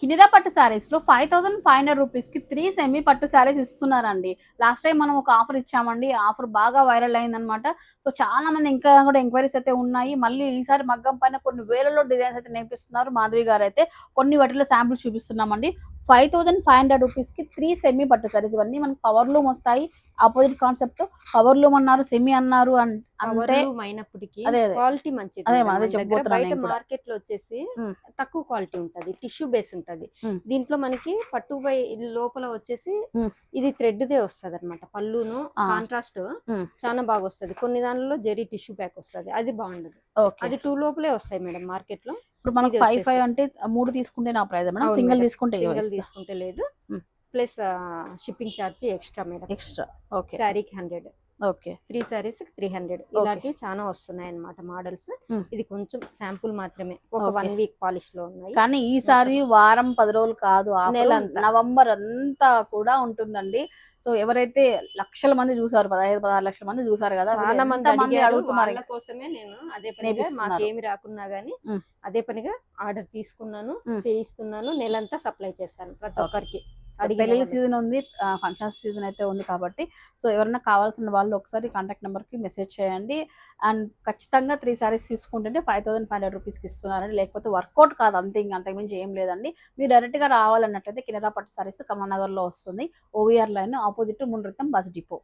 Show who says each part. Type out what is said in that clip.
Speaker 1: కినిరా పట్టు శారీస్లో five thousand five hundred రూపీస్కి త్రీ సెమీ పట్టు శారీస్ ఇస్తున్నారండి. లాస్ట్ టైం మనం ఒక ఆఫర్ ఇచ్చామండి. ఆఫర్ బాగా వైరల్ అయిందనమాట సో చాలా మంది ఇంకా కూడా ఎంక్వైరీస్ అయితే ఉన్నాయి. మళ్ళీ ఈసారి మగ్గం పైన కొన్ని వేలలో డిజైన్స్ అయితే నేర్పిస్తున్నారు మాధవి గారు అయితే. కొన్ని వాటిలో శాంపుల్స్ చూపిస్తున్నామండి. ఫైవ్ థౌసండ్ ఫైవ్ హండ్రెడ్ రూపీస్కి త్రీ సెమీ పట్టు శారీస్. ఇవన్నీ మనకి పవర్ లూమ్ వస్తాయి. ఆపోజిట్ కాన్సెప్ట్తో పవర్ లూమ్ అన్నారు సెమీ అన్నారు అండ్ అంటే.
Speaker 2: క్వాలిటీ మంచిది
Speaker 1: అదే,
Speaker 2: బయట. మార్కెట్లో వచ్చేసి. తక్కువ క్వాలిటీ ఉంటది టిష్యూ బేస్ ఉంటది. దీంట్లో మనకి పట్టు బై లోపల వచ్చేసి. ఇది థ్రెడ్ దే వస్తది అనమాట పళ్ళును. కాంట్రాస్ట్. చాలా బాగా వస్తది కొన్ని దానిలో జెరీ టిష్యూ ప్యాక్ వస్తది అది బాగుండదు అది టూ లోపలే వస్తాయి మేడం మార్కెట్లో
Speaker 1: ఇప్పుడు మనకి ఫైవ్ ఫైవ్ అంటే మూడు తీసుకుంటే నా ప్రైస్ మేడం సింగిల్. తీసుకుంటే
Speaker 2: సింగిల్ తీసుకుంటే లేదు. Plus shipping charge extra madam
Speaker 1: extra okay
Speaker 2: శారీకి hundred
Speaker 1: okay
Speaker 2: three sarees three hundred ఇలాంటివి చాలా వస్తున్నాయి అన్నమాట మోడల్స్. ఇది కొంచెం శాంపుల్ మాత్రమే ఒక. వన్ వీక్ పాలిష్లో ఉన్నాయి
Speaker 1: కానీ ఈసారి వారం పది రోజులు కాదు
Speaker 2: నెలంతా.
Speaker 1: నవంబర్ అంతా కూడా ఉంటుందండి సో ఎవరైతే లక్షల మంది చూసారు పదహైదు పదహారు లక్షల మంది చూసారు కదా
Speaker 2: చాలా మంది
Speaker 1: అడుగుతున్నారు
Speaker 2: కోసమే నేను అదే పనిగా. మాకేమి రాకున్నా గానీ. అదే పనిగా ఆర్డర్ తీసుకున్నాను. చేయిస్తున్నాను నెలంతా సప్లై చేస్తాను ప్రతి. ఒక్కరికి పెళ్ళి.
Speaker 1: సీజన్ ఉంది ఫంక్షన్స్ సీజన్ అయితే ఉంది కాబట్టి. సో ఎవరైనా కావాల్సిన వాళ్ళు ఒకసారి కాంటాక్ట్ నెంబర్కి మెసేజ్ చేయండి. అండ్ ఖచ్చితంగా త్రీ సారీస్ తీసుకుంటుంటే ఫైవ్ థౌసండ్ ఫైవ్ హండ్రెడ్ రూపీస్కి ఇస్తున్నారండి. లేకపోతే వర్కౌట్ కాదు అంతే ఇంకా అంతకుమించి ఏం లేదండి. మీరు డైరెక్ట్గా రావాలన్నట్లయితే కినరా పట్టు సారీస్ కమలానగర్లో వస్తుంది. ఓవీఆర్ లైన్ ఆపోజిట్ మున్రితం బస్ డిపో.